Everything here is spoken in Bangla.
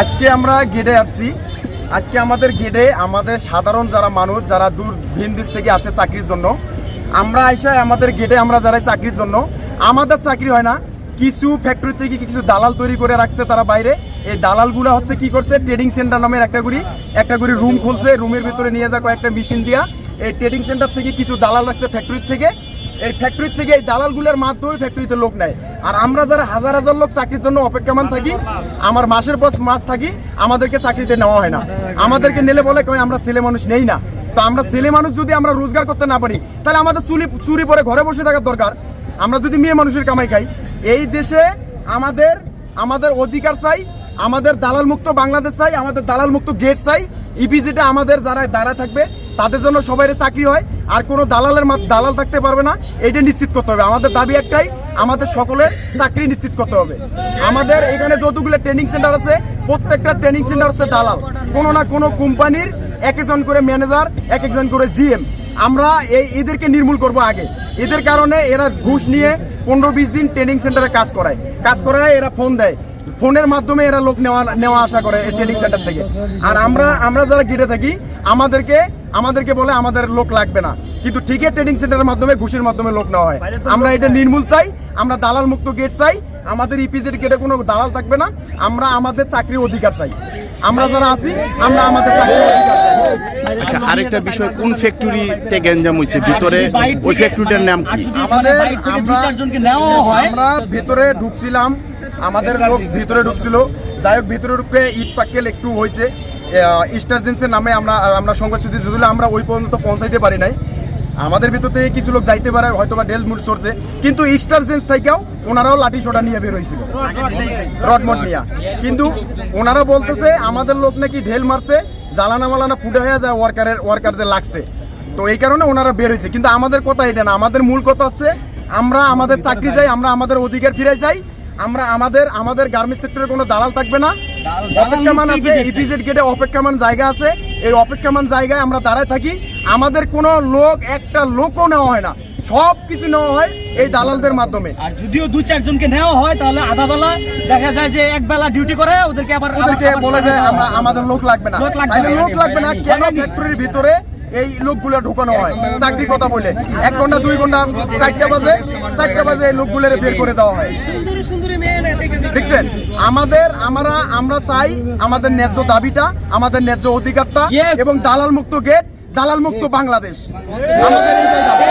আজকে আমরা গেটে আসছি। আজকে আমাদের গেটে আমাদের সাধারণ যারা মানুষ, যারা দূর ভিন দেশ থেকে আসে চাকরির জন্য, আমরা এসে আমাদের গেটে আমরা যারা চাকরির জন্য। আমাদের চাকরি হয় না। কিছু ফ্যাক্টরি থেকে কিছু দালাল তৈরি করে রাখছে তারা বাইরে। এই দালালগুলো হচ্ছে কি করছে? ট্রেডিং সেন্টার নামের একটা গুড়ি একটা গুড়ি রুম খুলছে রুমের ভিতরে নিয়ে যা কয়েকটা মেশিন দিয়া। এই ট্রেডিং সেন্টার থেকে কিছু দালাল রাখছে ফ্যাক্টরির থেকে। এই ফ্যাক্টরি থেকে এই দালালগুলোর মাধ্যমে ফ্যাক্টরিতে লোক নেয়। আর আমরা যারা হাজার হাজার লোক চাকরির জন্য অপেক্ষমান থাকি, আমার মাসের পর মাস থাকি, আমাদেরকে চাকরিতে নেওয়া হয় না। আমাদেরকে নিলে বলে কয়, আমরা ছেলে মানুষ নেই না। তো আমরা ছেলে মানুষ যদি আমরা রোজগার করতে না পারি, তাহলে আমাদের চুরি চুরি পরে ঘরে বসে থাকার দরকার। আমরা যদি মেয়ে মানুষের কামাই খাই, এই দেশে আমাদের আমাদের অধিকার চাই, আমাদের দালাল মুক্ত বাংলাদেশ চাই, আমাদের দালাল মুক্ত গেট চাই ইপিজিটা আমাদের যারা দ্বারা থাকবে তাদের জন্য সবাই চাকরি হয়, আর কোনো দালালের দালাল থাকতে পারবে না। এটা নিশ্চিত করতে হবে। আমাদের দাবি একটাই, আমাদের সকলের চাকরি নিশ্চিত করতে হবে। আমাদের এখানে যতগুলো ট্রেনিং সেন্টার আছে, প্রত্যেকটা ট্রেনিং সেন্টার হচ্ছে দালাল। কোনো না কোনো কোম্পানির এক একজন করে ম্যানেজার এক একজন করে জিএম আমরা এই এদেরকে নির্মূল করব আগে। এদের কারণে এরা ঘুষ নিয়ে পনেরো বিশ দিন ট্রেনিং সেন্টারে কাজ করায়। কাজ করায়, এরা ফোন দেয়। ফোনের মাধ্যমে এরা লোক নেওয়া নেওয়া আসা করে এই ট্রেনিং সেন্টার থেকে। আর আমরা আমরা যারা গেটে থাকি আমাদেরকে আমাদেরকে বলে আমাদের লোক লাগবে না। কিন্তু ঠিকই ট্রেনিং সেন্টারের মাধ্যমে ঘুষের মাধ্যমে লোক নেওয়া হয়। আমরা এটা নির্মূল চাই আমরা দালাল মুক্ত গেট চাই আমাদের ইপিজেড গেটে কোনো দালাল থাকবে না আমরা আমাদের চাকরির অধিকার চাই। আমরা যারা আছি আমরা আমাদের চাকরির অধিকার আচ্ছা আরেকটা বিষয় কোন ফ্যাক্টরিতে গ্যাঞ্জাম হয়েছে? ভিতরে ওই ফ্যাক্টরিটার নাম কি? আমাদের আমরা ভিতরে ঢুকছিলাম আমাদের লোক ভিতরে ঢুকছিল। যাই হোক ভিতরে ঢুকে ইট পাক্কেল একটু হয়েছে। ইস্টারজেন্সের নামে আমরা আমরা সংবাদ দিলে আমরা ওই পর্যন্ত পৌঁছাইতে পারি নাই। আমাদের ভিতর থেকে কিছু লোক যাইতে পারে হয়তো বা ডেল মুড চড়ছে কিন্তু ইস্টারজেন্স থেকেও ওনারাও লাঠি সোটা নিয়ে বের হয়েছিল। রডমট নিয়ে। কিন্তু ওনারা বলতেছে আমাদের লোক নাকি ঢেল মারছে জ্বালানা মালানা ফুটে হয়ে যায় ওয়ার্কারের ওয়ার্কারদের লাগছে। তো এই কারণে ওনারা বের হয়েছে। কিন্তু আমাদের কথা এটা না। আমাদের মূল কথা হচ্ছে আমরা আমাদের চাকরি চাই আমরা আমাদের অধিকার ফিরে চাই আমরা আমাদের আমাদের গার্মেন্টস সেক্টরে কোনো দালাল থাকবে না। অপেক্ষামান আছে ইপিজেড গেটে অপেক্ষামান জায়গা আছে। এই অপেক্ষামান জায়গায় আমরা দাঁড়ায় থাকি। আমাদের কোনো লোক একটা লোকও নেওয়া হয় না। সব কিছু নেওয়া হয় এই দালালদের মাধ্যমে। আর যদিও দু চারজনকে নেওয়া হয় তাহলে আধা বেলা দেখা যায় যে এক বেলা ডিউটি করে ওদেরকে আবার ওদেরকে বলে যে আমরা আমাদের লোক লাগবে না। লোক লাগবে না। লোক লাগবে না কেন ফ্যাক্টরির ভিতরে এই লোকগুলো ঢুকানো হয়। চাকরি কথা বলে। এক ঘণ্টা দুই ঘণ্টা চারটা বাজে চারটা বাজে এই লোকগুলোর বের করে দেওয়া হয়। দেখছেন? আমাদের আমরা আমরা চাই আমাদের ন্যায্য দাবিটা আমাদের ন্যায্য অধিকারটা এবং দালাল মুক্ত গেট দালাল মুক্ত বাংলাদেশ। আমাদের এইটাই দাবি।